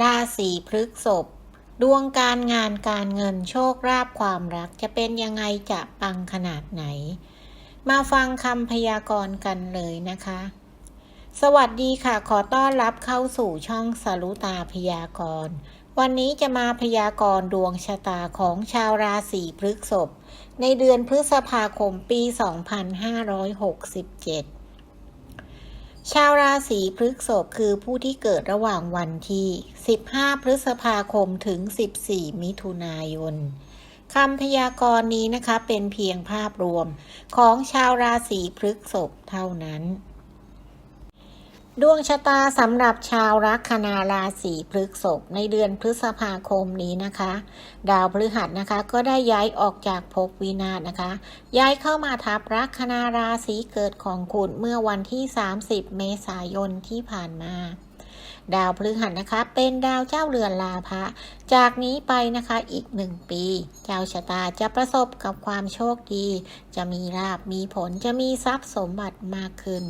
ราศีพฤษภดวงการงานการเงินโชคลาภความรักจะเป็นยังไงจะปังขนาดไหน มาฟังคำพยากรณ์กันเลยนะคะ สวัสดีค่ะ ขอต้อนรับเข้าสู่ช่องสรุตาพยากรณ์ วันนี้จะมาพยากรณ์ดวงชะตาของชาวราศีพฤษภในเดือนพฤษภาคมปี 2567 ชาวราศีพฤษภคือผู้ที่เกิดระหว่างวันที่ 15 พฤษภาคมถึง 14 มิถุนายนคำพยากรณ์นี้นะคะเป็นเพียงภาพรวมของชาวราศีพฤษภเท่านั้น ดวงชะตาสำหรับชาวลัคนาราศีพฤษภในเดือนพฤษภาคมนี้นะคะ ดาวพฤหัสนะคะ ก็ได้ย้ายออกจากภพวินาศนะคะ ย้ายเข้ามาทับลัคนาราศีเกิดของคุณเมื่อวันที่ 30 เมษายนที่ผ่านมาดาวพฤหัสนะคะ เป็นดาวเจ้าเรือนลาภะจากนี้ไปนะคะอีกหนึ่งปีเจ้าชะตาจะประสบกับความโชคดี จะมีลาบมีผลจะมีทรัพย์สมบัติมากขึ้น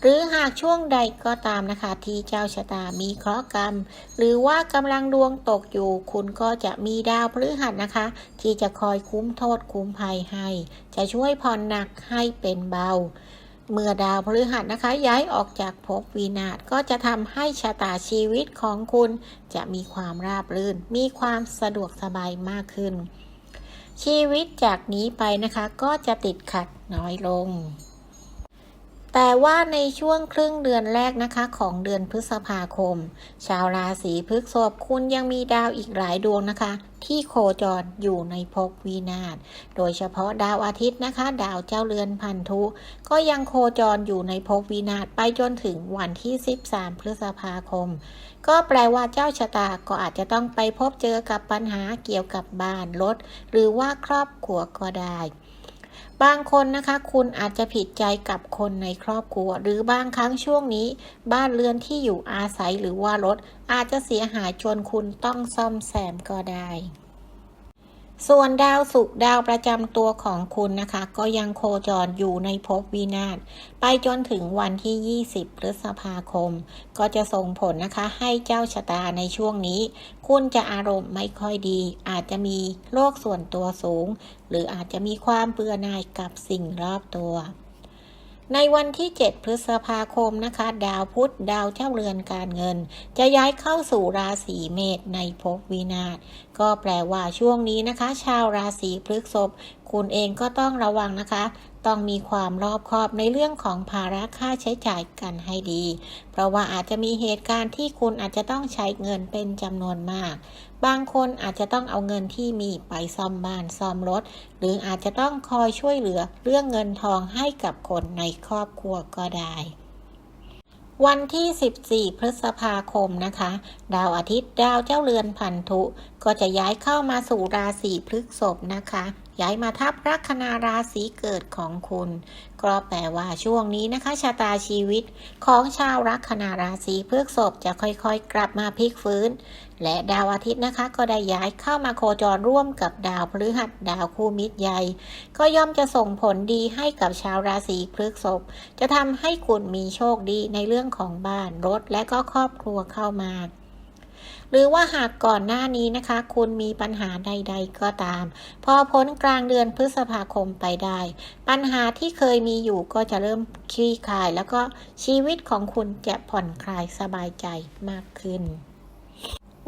หรือหากช่วงใดก็ตามนะคะ ที่เจ้าชะตามีเคราะห์กรรม หรือว่ากำลังดวงตกอยู่ คุณก็จะมีดาวพฤหัสนะคะ ที่จะคอยคุ้มโทษคุ้มภัยให้ จะช่วยผ่อนหนักให้เป็นเบาเมื่อดาวพฤหัสนะคะ ย้ายออกจากภพวินาศก็จะทำให้ชะตาชีวิตของคุณ จะมีความราบรื่น มีความสะดวกสบายมากขึ้น ชีวิตจากนี้ไปนะคะ ก็จะติดขัดน้อยลง แต่ว่าในช่วงครึ่งเดือนแรกนะคะของเดือนพฤษภาคม ชาวราศีพฤษภคุณยังมีดาวอีกหลายดวงนะคะ ที่โคจรอยู่ในภพวินาศโดยเฉพาะดาวอาทิตย์นะคะ ดาวเจ้าเรือนพันธุ ก็ยังโคจรอยู่ในภพวินาศไปจนถึงวันที่ 13 พฤษภาคม ก็แปลว่าเจ้าชะตาก็อาจจะต้องไปพบเจอกับปัญหาเกี่ยวกับบ้านรถหรือว่าครอบครัวก็ได้ บางคนนะคะ คุณอาจจะผิดใจกับคนในครอบครัว หรือบางครั้งช่วงนี้ บ้านเรือนที่อยู่อาศัยหรือว่ารถ อาจจะเสียหายจนคุณต้องซ่อมแซมก็ได้ ส่วนดาวศุกร์ดาวประจำตัวของคุณนะคะ ก็ยังโคจรอยู่ในภพวินาศไปจนถึงวันที่ 20 พฤษภาคม ก็จะส่งผลนะคะให้เจ้าชะตาในช่วงนี้ คุณจะอารมณ์ไม่ค่อยดี อาจจะมีโรคส่วนตัวสูง หรืออาจจะมีความเบื่อหน่ายกับสิ่งรอบตัว ในวันที่ 7 พฤษภาคมนะคะ ดาวพุธดาวเจ้าเรือนการเงิน จะย้ายเข้าสู่ราศีเมษในภพวินาศก็แปลว่าช่วงนี้นะคะ ชาวราศีพฤษภคุณเองก็ต้องระวังนะคะ ต้องมีความรอบคอบในเรื่องของภาระค่าใช้จ่ายกันให้ดี เพราะว่าอาจจะมีเหตุการณ์ที่คุณอาจจะต้องใช้เงินเป็นจำนวนมาก บางคนอาจจะต้องเอาเงินที่มีไปซ่อมบ้านซ่อมรถ หรืออาจจะต้องคอยช่วยเหลือเรื่องเงินทองให้กับคนในครอบครัวก็ได้วันที่ 14 พฤษภาคมนะคะ ดาวอาทิตย์ดาวเจ้าเรือนพันธุก็จะย้ายเข้ามาสู่ราศีพฤษภนะคะ ย้ายมาทับลัคนาราศีเกิดของคุณ ก็แปลว่าช่วงนี้นะคะชะตาชีวิตของชาวลัคนาราศีพฤษภจะค่อยๆ กลับมาพลิกฟื้น และดาวอาทิตย์นะคะ ก็ได้ย้ายเข้ามาโคจรร่วมกับดาวพฤหัสดาวคู่มิตรใหญ่ ก็ย่อมจะส่งผลดีให้กับชาวราศีพฤษภจะทำให้คุณมีโชคดีในเรื่องของบ้านรถและก็ครอบครัวเข้ามา หรือว่าหากก่อนหน้านี้นะคะ คุณมีปัญหาใด ๆ ก็ตาม พอพ้นกลางเดือนพฤษภาคมไปได้ ปัญหาที่เคยมีอยู่ก็จะเริ่มคลี่คลาย แล้วก็ชีวิตของคุณจะผ่อนคลายสบายใจมากขึ้น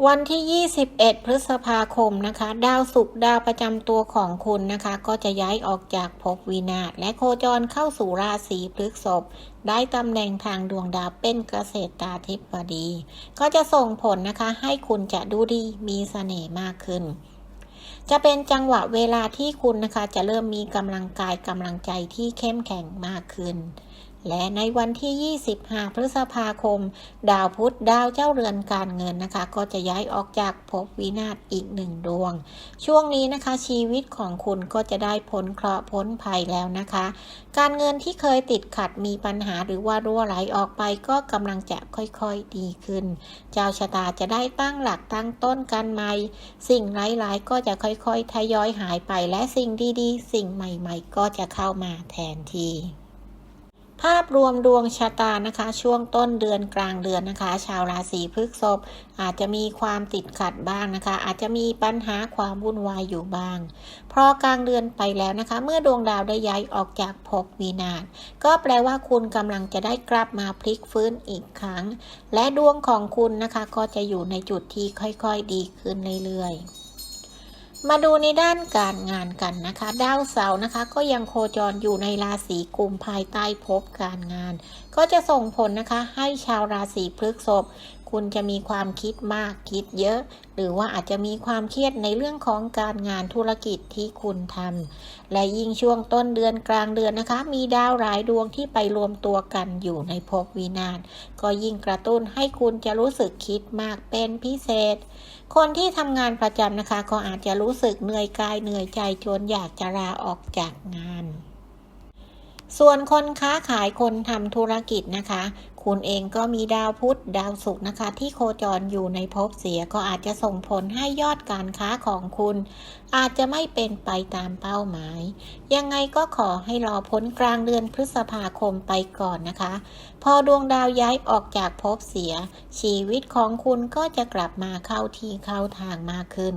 วันที่ 21 พฤษภาคมนะคะ ดาวศุกร์ดาวประจำตัวของคุณนะคะ ก็จะย้ายออกจากภพวินาศและโคจรเข้าสู่ราศีพฤษภได้ตำแหน่งทางดวงดาวเป็นเกษตราธิบดี ก็จะส่งผลนะคะ ให้คุณจะดูดีมีเสน่ห์มากขึ้นจะเป็นจังหวะเวลาที่คุณนะคะ จะเริ่มมีกำลังกายกำลังใจที่เข้มแข็งมากขึ้น และในวันที่ 25 พฤษภาคม ดาวพุธดาวเจ้าเรือนการเงินนะคะ ก็จะย้ายออกจากภพวินาศอีกหนึ่งดวง ช่วงนี้นะคะ ชีวิตของคุณก็จะได้พ้นเคราะห์พ้นภัยแล้วนะคะ การเงินที่เคยติดขัดมีปัญหาหรือว่ารั่วไหลออกไปก็กำลังจะค่อยๆดีขึ้น เจ้าชะตาจะได้ตั้งหลักตั้งต้นกันใหม่ สิ่งร้ายๆก็จะค่อยๆทยอยหายไป และสิ่งดีๆ สิ่งใหม่ ๆ ก็จะเข้ามาแทนที่ ภาพรวมดวงชะตานะคะ ช่วงต้นเดือนกลางเดือนนะคะ ชาวราศีพฤษภอาจจะมีความติดขัดบ้างนะคะ อาจจะมีปัญหาความวุ่นวายอยู่บ้างพราะกลางเดือนไปแล้วนะคะ เมื่อดวงดาวได้ย้ายออกจากภพวินาศก็แปลว่าคุณกำลังจะได้กลับมาพลิกฟื้นอีกครั้ง และดวงของคุณนะคะก็จะอยู่ในจุดที่ค่อยๆดีขึ้นเรื่อยๆ มาดูในด้านการงานกันนะคะ ดาวเสาร์นะคะ ก็ยังโคจรอยู่ในราศีกุมภายใต้ภพการงาน ก็จะส่งผลนะคะให้ชาวราศีพฤษภ คุณจะมีความคิดมากคิดเยอะ หรือว่าอาจจะมีความเครียดในเรื่องของการงานธุรกิจที่คุณทำและยิ่งช่วงต้นเดือนกลางเดือนนะคะ มีดาวหลายดวงที่ไปรวมตัวกันอยู่ในภพวินาศก็ยิ่งกระตุ้นให้คุณจะรู้สึกคิดมากเป็นพิเศษ คนที่ทำงานประจำนะคะ ก็อาจจะรู้สึกเหนื่อยกายเหนื่อยใจจนอยากจะลาออกจากงานส่วนคนค้าขายคนทำธุรกิจนะคะ คุณเองก็มีดาวพุธดาวศุกร์นะคะ ที่โคจรอยู่ในภพเสียก็อาจจะส่งผลให้ยอดการค้าของคุณ อาจจะไม่เป็นไปตามเป้าหมาย ยังไงก็ขอให้รอพ้นกลางเดือนพฤษภาคมไปก่อนนะคะ พอดวงดาวย้ายออกจากภพเสีย ชีวิตของคุณก็จะกลับมาเข้าที่เข้าทางมากขึ้น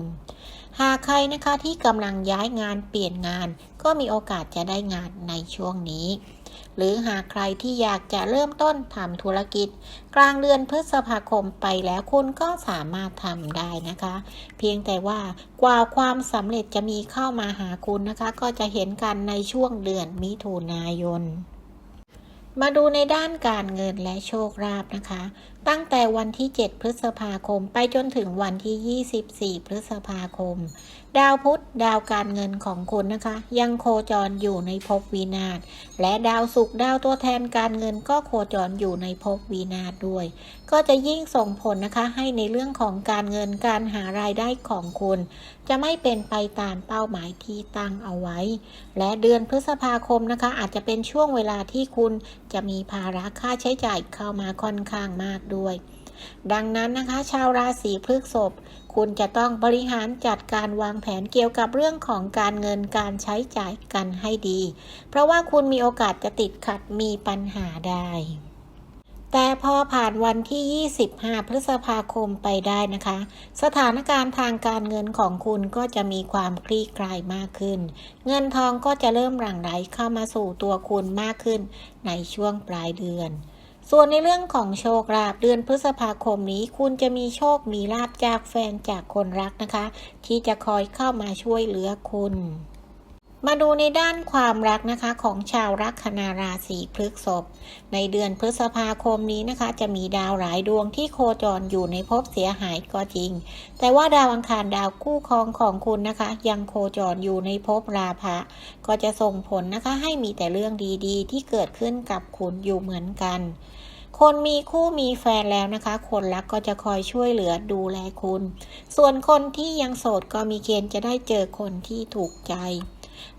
หากใครนะคะที่กำลังย้ายงานเปลี่ยนงาน ก็มีโอกาสจะได้งานในช่วงนี้ หรือหากใครที่อยากจะเริ่มต้นทำธุรกิจ กลางเดือนพฤษภาคมไปแล้วคุณก็สามารถทำได้นะคะ เพียงแต่ว่ากว่าความสำเร็จจะมีเข้ามาหาคุณนะคะ ก็จะเห็นกันในช่วงเดือนมิถุนายน มาดูในด้านการเงินและโชคลาภนะคะ ตั้งแต่วันที่ 7 พฤษภาคม ไปจนถึงวันที่ 24 พฤษภาคม ดาวพุธดาวการเงินของคุณนะคะ ยังโคจรอยู่ในภพวินาศและดาวศุกร์ดาวตัวแทนการเงินก็โคจรอยู่ในภพวินาศด้วย ก็จะยิ่งส่งผลนะคะให้ในเรื่องของการเงินการหารายได้ของคุณ จะไม่เป็นไปตามเป้าหมายที่ตั้งเอาไว้ และเดือนพฤษภาคมนะคะ อาจจะเป็นช่วงเวลาที่คุณจะมีภาระค่าใช้จ่ายเข้ามาค่อนข้างมากด้วยดังนั้นนะคะ ชาวราศีพฤษภคุณจะต้องบริหารจัดการวางแผนเกี่ยวกับเรื่องของการเงินการใช้จ่ายกันให้ดี เพราะว่าคุณมีโอกาสจะติดขัดมีปัญหาได้แต่พอผ่านวันที่ 25 พฤษภาคมไปได้นะคะ สถานการณ์ทางการเงินของคุณก็จะมีความคลี่คลายมากขึ้น เงินทองก็จะเริ่มหลั่งไหลเข้ามาสู่ตัวคุณมากขึ้นในช่วงปลายเดือน ส่วนในเรื่องของโชคลาภเดือนพฤษภาคมนี้ คุณจะมีโชคมีลาภจากแฟนจากคนรักนะคะ ที่จะคอยเข้ามาช่วยเหลือคุณ มาดูในด้านความรักนะคะของชาวลัคนาราศีพฤษภในเดือนพฤษภาคมนี้นะคะ จะมีดาวหลายดวงที่โคจรอยู่ในภพเสียหายก็จริง แต่ว่าดาวอังคารดาวคู่ครองของคุณนะคะ ยังโคจรอยู่ในภพราภะก็จะส่งผลนะคะให้มีแต่เรื่องดีๆ ที่เกิดขึ้นกับคุณอยู่เหมือนกันคนมีคู่มีแฟนแล้วนะคะ คนรักก็จะคอยช่วยเหลือดูแลคุณ ส่วนคนที่ยังโสดก็มีเกณฑ์จะได้เจอคนที่ถูกใจ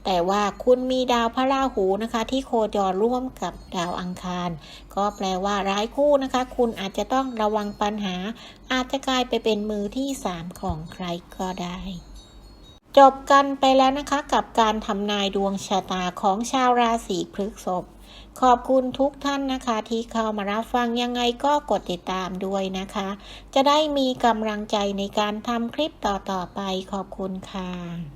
แต่ว่าคุณมีดาวพระราหูนะคะ ที่โคจรร่วมกับดาวอังคาร ก็แปลว่าร้ายคู่นะคะ คุณอาจจะต้องระวังปัญหา อาจจะกลายไปเป็นมือที่สามของใครก็ได้จบกันไปแล้วนะคะกับการทำนายดวงชะตาของชาวราศีพฤษภขอบคุณทุกท่านนะคะที่เข้ามารับฟังยังไงก็กดติดตามด้วยนะคะ จะได้มีกำลังใจในการทำคลิปต่อๆไปขอบคุณค่ะ